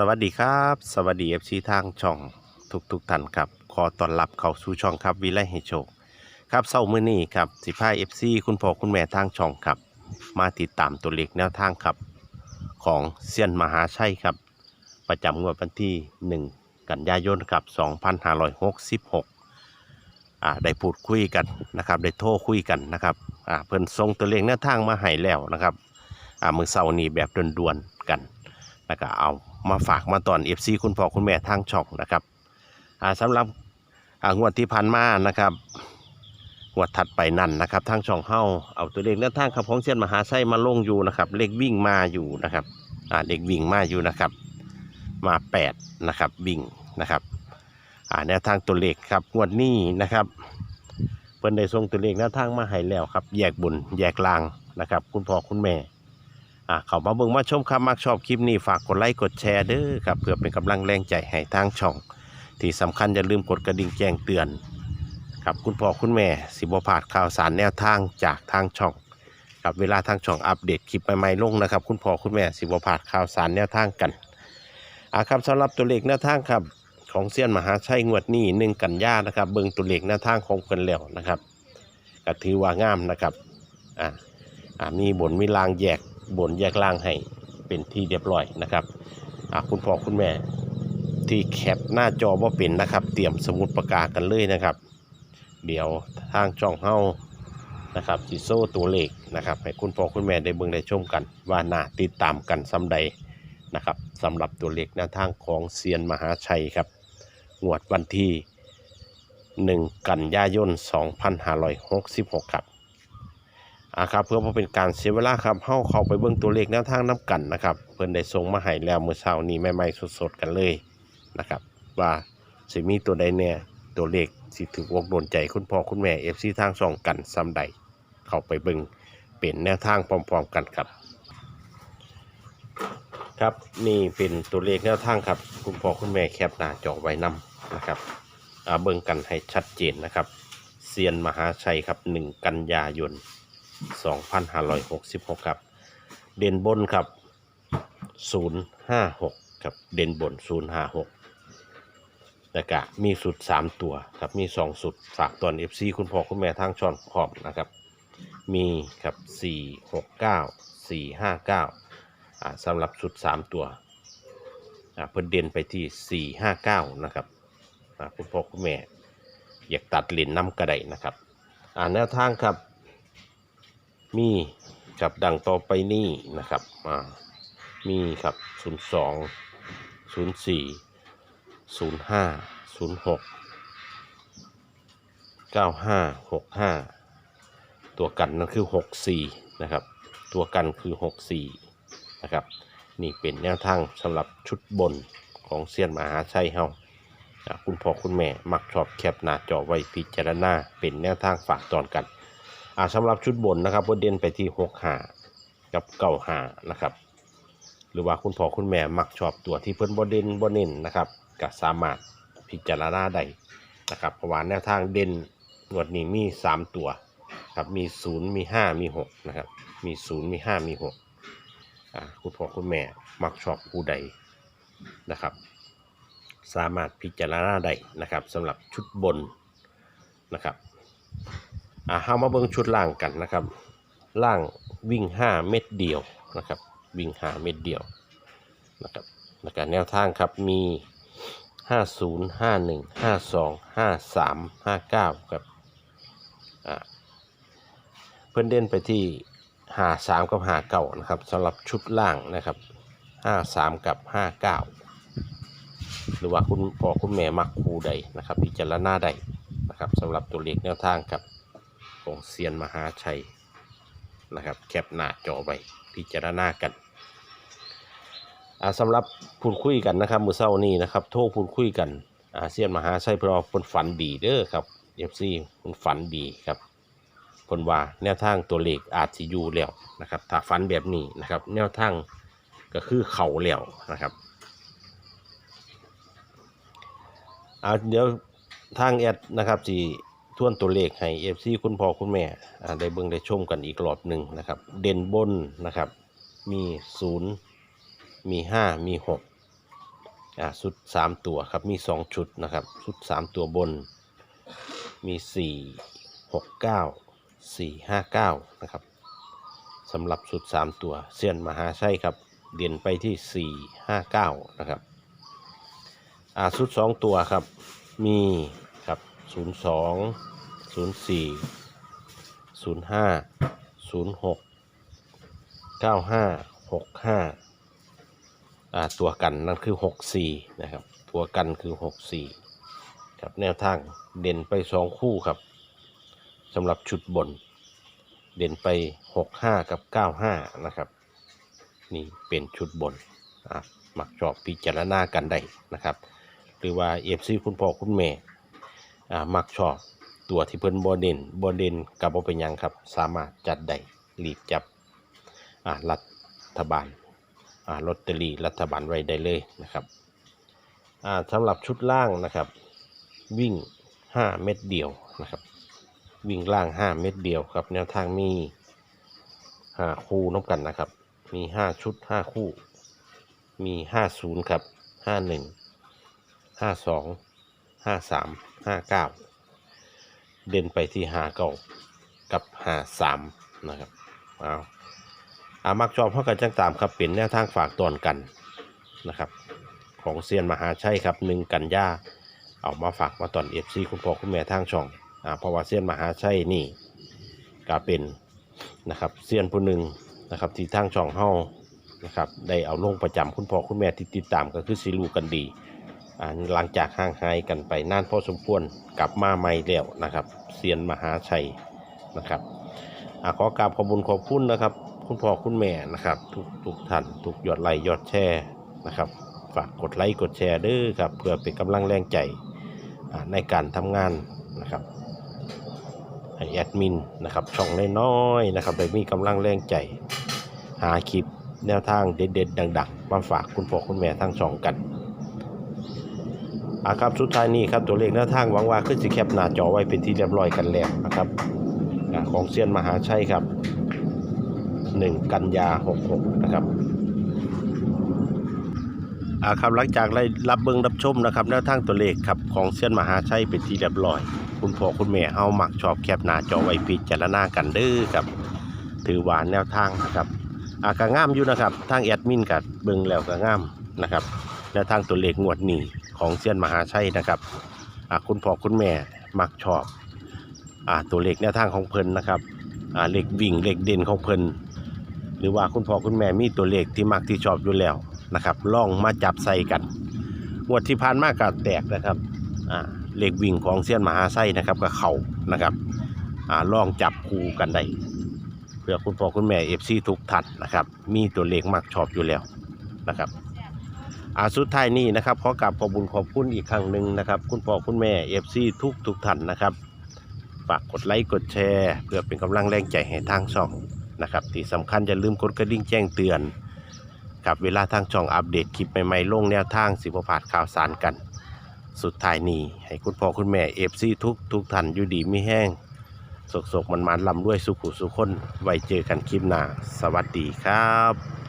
สวัสดีครับ สวัสดีเอฟซีทางช่องทุกทุกๆท่านครับขอต้อนรับเข้าสู่ช่องครับวิไลให้โชคครับเศร้ามื้อนี้ครับสิพาเอฟซีคุณพ่อคุณแม่ทางช่องครับ มาติดตามตัวเลขแนวทางครับ ของเซียนมหาชัยครับ ประจำงวดวันที่ 1 กันยายนครับ 2566อ่าได้พูดคุยกันนะครับได้โทรคุยกันนะครับอ่าเพิ่นส่งตัวเลขแนวทางมาให้แล้วนะครับอ่ามื้อเช้านี้แบบด่วนๆกันแล้วก็เอา มาฝากมาตอน FC คุณพ่อคุณแม่ทางช่องนะครับอ่าสำหรับอ่างวดที่ผ่านมานะครับงวดถัดไปนั่นนะครับทางช่องเฮาเอาตัวเลขแนวทางครับของเซียนมหาไส้มาลงอยู่นะครับเลขวิ่งมาอยู่นะครับอ่าเลขวิ่งมาอยู่นะครับ มา8นะครับวิ่งนะครับอ่าแนวทางตัวเลขครับงวดนี้นะครับเพิ่นได้ส่งตัวเลขแนวทางมาให้แล้วครับ แยกบุญแยกลางนะครับ คุณพ่อคุณแม่ อ่าเขามาเบิ่งมาชมครับมักชอบคลิปนี้ฝากกดไลค์กดแชร์เด้อครับเพื่อเป็นกำลังแรงใจให้ทางช่อง ที่สำคัญอย่าลืมกดกระดิ่งแจ้งเตือน ครับคุณพ่อคุณแม่สิบพลาดข่าวสารแนวทางจากทางช่องครับเวลาทางช่องอัปเดตคลิปใหม่ๆลงนะครับ คุณพ่อคุณแม่สิบพลาดข่าวสารแนวทางกันอ่าครับสำหรับตัวเลขแนวทางครับของเซียนมหาชัยงวดนี้หนึ่งกันยานะครับเบิ่งตัวเลขแนวทางของเพิ่นแล้วนะครับก็ถือว่างามนะครับอ่าอ่ามีบนมีรางแยก บนแยกล่างให้เป็นที่เรียบร้อยนะครับคุณพ่อคุณแม่ที่แคปหน้าจอว่าเป็นนะครับ เตรียมสมุดประกากันเลยนะครับ เดี๋ยวทางช่องเฮานะครับจิโซ่ตัวเลขนะครับให้คุณพ่อคุณแม่ได้เบิ่งได้ชมกัน ว่าน่าติดตามกันสำใดนะครับสำหรับตัวเลขแนวทางของเซียนมหาชัยครับงวดวันที่ 1 กันยายน 2566 ครับ อ่าครับเพื่อบ่เป็นการเสียเวลาครับเฮาเข้าไปเบิ่งตัวเลขแนวทางน้กันนะครับ เพิ่อนได้ส่งมาให้แล้วเมื่อเช้านี้ใหม่ๆสดๆกันเลยนะครับ ว่าสิมีตัวใดแน่ตัวเลขสิถูกอกโดนใจคุณพ่อคุณแม่ FC ทางช่องกันซ้ำใด เข้าไปเบิ่งเป็นแนวทางพร้อมๆกันครับ ครับนี่เป็นตัวเลขแนวทางครับ คุณพ่อคุณแม่แคปหน้าจอไว้นำนะครับอ่าเบิ่งกันให้ชัดเจนนะครับเซียนมหาชัยครับ 1 กันยายน 2566 ครับ เด่นบนครับ 056 ครับ เด่นบน 056แล้วก็มีสุด 3 ตัวครับ มี 2 สุดฝากตอน FC คุณพ่อคุณแม่ทางช่องพร้อมนะครับ มีครับ 469 459อ่าสำหรับสุด 3 ตัวอ่าเพิ่นเด่นไปที่ 459 นะครับอ่าคุณพ่อคุณแม่อยากตัดเลนน้ำกระไดนะครับ อ่าแนวทางครับ มีกับดังต่อไปนี่นะครับอ่ามีครับ 02 04 05 06 95 65 ตัวกันนั่นคือ 64 นะครับ ตัวกันคือ 64 นะครับ นี่เป็นแนวทางสำหรับชุดบนของเซียนมหาชัยเฮาอ่าคุณพ่อคุณแม่ มักชอบแคปหน้าจอไว้พิจารณาเป็นแนวทางฝากตอนกัน อ่าสำหรับชุดบนนะครับบนเด่นไปที่หกหากับเก้าหานะครับ หรือว่าคุณพ่อคุณแม่มักชอบตัวที่เพิ่นบนเด่นบนเน้นนะครับก็สามารถพิจารณาได้นะครับเพราะว่าแนวทางเด่นงวดนี้มีสามตัวครับมีศูนย์มีห้ามีหกนะครับมีศูนย์มีห้ามีหกอ่าคุณพ่อคุณแม่มักชอบผู้ใดนะครับ สามารถพิจารณาได้นะครับสำหรับชุดบนนะครับ อ่าเฮามาเบิ่งชุดล่างกันนะครับ ล่างวิ่ง 5 เม็ดเดียวนะครับ วิ่ง 5 เม็ดเดียวนะครับแล้วก็แนวทางครับมี 50 51 52 53 59ครับอ่าเพิ่อนเด่นไปที่ 53 กับ 59นะครับสำหรับชุดล่างนะครับ 53 กับ 59 หรือว่าคุณพ่อคุณแม่มักคูใดนะครับพิจารณาได้นะครับสำหรับตัวเลขแนวทางครับ ของเซียนมหาชัยนะครับแคปหน้าจอไว้พิจารณากันอ่าสำหรับพูดคุยกันนะครับมือเศร้านี้นะครับโทรพูดคุยกันอาเซียนมหาชัยเพราะคนฝันดีเด้อครับเอฟซีคนฝันดีครับคนว่าแนวทางตัวเลขอาจสิยูแล้วนะครับถ้าฝันแบบนี้นะครับ แนวทางก็คือเข่าแล้วนะครับเอาเดี๋ยวทางแอดนะครับสี ทวนตัวเลขให้เอฟซีคุณพ่อคุณแม่ได้เบิ่งได้ชมกันอีกรอบหนึ่งนะครับ เด่นบนนะครับ มีศูนย์มีห้ามีหกอ่าชุดสามตัวครับมีสองชุดนะครับชุดสามตัวบน มีสี่หกเก้าสี่ห้าเก้านะครับสำหรับชุดสามตัวเซียนมหาชัยครับ เด่นไปที่สี่ห้าเก้านะครับอ่าชุดสองตัวครับมี ศูนย์สองศูนย์สี่ศูนย์ห้าศูนย์หกเก้าห้าหกห้าตัวกันนั่นคือหกสี่นะครับ ตัวกันคือหกสี่ครับแนวทางเด่นไปสองคู่ครับสำหรับชุดบน เด่นไปหกห้ากับเก้าห้านะครับนี่เป็นชุดบนอะมักชอบพิจารณากันได้นะครับ หรือว่าเอฟซีคุณพ่อคุณแม่ อ่ามักชอบตัวที่เพิ่นบอเด่นบอเด่นกับบ่เป็นยังครับ สามารถจัดได้รีบจับอ่ารัฐบาลอ่าลอตเตอรี่รัฐบาลไว้ได้เลยนะครับอ่าสำหรับชุดล่างนะครับ วิ่ง 5 เม็ดเดียวนะครับ วิ่งล่าง 5 เม็ดเดียวครับ แนวทางมี5คู่น้ำกันนะครับ มี 5 ชุด 5 คู่ มี 50 ครับ 51 52 53 59เด่นไปที่5เก้ากับ53นะครับเอาอามักชอบเพรากันจังตามครับเป็นแนวทางฝากตอนกันนะครับ ของเซียนมหาชัยครับหนึ่งกันยาเอามาฝากมาตอนเอฟซีคุณพ่อคุณแม่ทางช่องอ่าเพราะว่าเซียนมหาชัยนี่ก็เป็นนะครับเซียนผู้หนึ่งนะครับที่ทางช่องเฮานะครับได้เอาลงประจำคุณพ่อคุณแม่ที่ติดตามก็คือสิรูกันดี หลังจากห่างหายกันไปนานพอสมควรกลับมาใหม่แล้วนะครับเซียนมหาชัยนะครับอขอกราบขอบคุญขอบคุณนะครับ คุณพ่อคุณแม่นะครับทุกทุกท่านทุกยอดไลค์ยอดแชร์นะครับฝากกดไลค์กดแชร์ด้วยครับเพื่อเป็นกำลังแรงใจในการทำงานนะครับให้แอดมินนะครับช่องน้อยๆนะครับได้มีกำลังแรงใจ หาคลิปแนวทางเด็ดๆดัง ๆ มาฝากคุณพ่อคุณแม่ทั้งสองกัน อาครับสุดท้ายนี้ครับตัวเลขแนวทางหวังว่าขึ้นสิแคปหน้าจอไว้เป็นที่เรียบร้อยกันแล้วนะครับของเซียนมหาชัยครับ 1 กันยา 66 นะครับอ่าครับหลังจากได้รับเบิ่งรับชมนะครับแนวทางตัวเลขครับของเซียนมหาชัยเป็นที่เรียบร้อย คุณพ่อคุณแม่เฮาหมักชอบแคปหน้าจอไว้พิจารณากันเด้อครับ ถือหว่าแนวทางนะครับอาก็งามอยู่นะครับ ทางแอดมินกับเบิ่งแล้วก็งามนะครับ แนวทางตัวเลขงวดนี้ของเซียนมหาชัยนะครับอ่าคุณพ่อคุณแม่มักชอบอ่าตัวเลขแนวทางของเพิ่นนะครับอ่าเลขวิ่งเลขเด่นของเพิ่นหรือว่าคุณพ่อคุณแม่มีตัวเลขที่มักที่ชอบอยู่แล้วนะครับล่องมาจับใส่กันงวดที่ผ่านมากก็แตกนะครับอ่าเลขวิ่งของเซียนมหาไส้นะครับกับเขานะครับอ่าล่องจับคู่กันได้เพื่อคุณพ่อคุณแม่เอฟซีทุกท่านนะครับมีตัวเลขมักชอบอยู่แล้วนะครับ อาสุดท้ายนี้นะครับขอกราบขอบคุญขอบคุณอีกครั้งหนึ่งนะครับ คุณพ่อคุณแม่เอฟซีทุกทุกท่านนะครับฝากกดไลค์กดแชร์ เพื่อเป็นกำลังแรงใจให้ทางช่องนะครับที่สำคัญอย่าลืมกดกระดิ่งแจ้งเตือนกับเวลาทางช่องอัปเดตคลิปใหม่ๆลงแนวทางสิบผาดข่าวสารกัน สุดท้ายนี้ให้คุณพ่อคุณแม่เอฟซีทุกทุกท่านอยู่ดีไม่แห้งสกๆมันมันๆลำด้วยสุขุสุขคนไว้เจอกันคลิปหน้าสวัสดีครับ